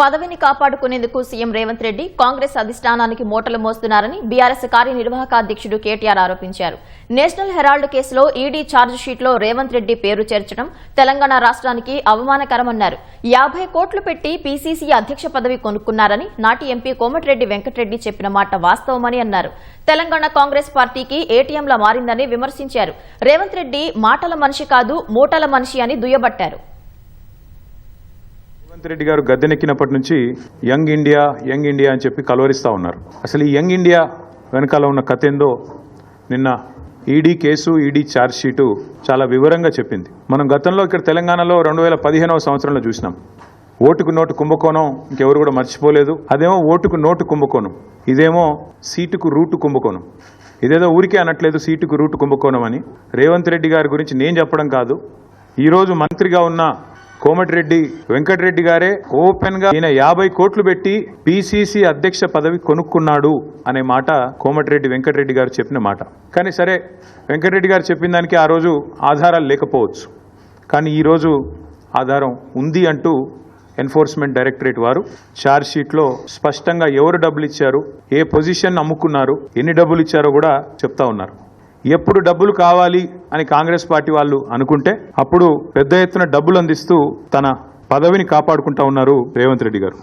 పదవిని కాపాడుకునేందుకు సీఎం రేవంత్ రెడ్డి కాంగ్రెస్ అధిష్టానానికి మూటలు మోస్తున్నారని బీఆర్ఎస్ కార్యనిర్వాహక అధ్యక్షుడు కేటీఆర్ ఆరోపించారు. నేషనల్ హెరాల్డ్ కేసులో ఈడీ ఛార్జ్ షీట్లో రేవంత్ రెడ్డి పేరు చేర్చడం తెలంగాణ రాష్ట్రానికి అవమానకరమన్నారు. యాభై కోట్లు పెట్టి పీసీసీ అధ్యక్ష పదవి కొనుక్కున్నారని నాటి ఎంపీ కోమటిరెడ్డి వెంకటరెడ్డి చెప్పిన మాట వాస్తవమని అన్నారు. తెలంగాణ కాంగ్రెస్ పార్టీకి ఏటీఎంలా మారిందని విమర్శించారు. రేవంత్ రెడ్డి మాటల మనిషి కాదు మూటల మనిషి అని దుయ్యబట్టారు. రేవంత్ రెడ్డి గారు గద్దెనెక్కినప్పటి నుంచి యంగ్ ఇండియా యంగ్ ఇండియా అని చెప్పి కలవరిస్తూ ఉన్నారు. అసలు ఈ యంగ్ ఇండియా వెనకాల ఉన్న కథ ఏందో నిన్న ED case ED charge sheet చాలా వివరంగా చెప్పింది. మనం గతంలో ఇక్కడ తెలంగాణలో రెండు వేల పదిహేనవ సంవత్సరంలో చూసినాం. ఓటుకు నోటు కుంభకోణం ఇంకెవరు కూడా మర్చిపోలేదు. అదేమో ఓటుకు నోటు కుంభకోణం ఇదేమో సీటుకు రూటు కుంభకోణం. ఇదేదో ఊరికే అనట్లేదు సీటుకు రూటు కుంభకోణం అని. రేవంత్ రెడ్డి గారి గురించి నేను చెప్పడం కాదు. ఈరోజు మంత్రిగా ఉన్న కోమటిరెడ్డి వెంకటరెడ్డి గారే ఓపెన్గా ఈయన యాభై కోట్లు పెట్టి పిసిసి అధ్యక్ష పదవి కొనుక్కున్నాడు అనే మాట కోమటిరెడ్డి వెంకటరెడ్డి గారు చెప్పిన మాట. కానీ సరే వెంకటరెడ్డి గారు చెప్పిన దానికి ఆ రోజు ఆధారాలు లేకపోవచ్చు. కానీ ఈరోజు ఆధారం ఉంది అంటూ ఎన్ఫోర్స్మెంట్ డైరెక్టరేట్ వారు ఛార్జ్ షీట్లో స్పష్టంగా ఎవరు డబ్బులు ఇచ్చారు ఏ పొజిషన్ అమ్ముకున్నారు ఎన్ని డబ్బులు ఇచ్చారో కూడా చెప్తా ఉన్నారు. ఎప్పుడు డబ్బులు కావాలి అని కాంగ్రెస్ పార్టీ వాళ్ళు అనుకుంటే అప్పుడు పెద్ద ఎత్తున డబ్బులు అందిస్తూ తన పదవిని కాపాడుకుంటా ఉన్నారు రేవంత్ రెడ్డి గారు.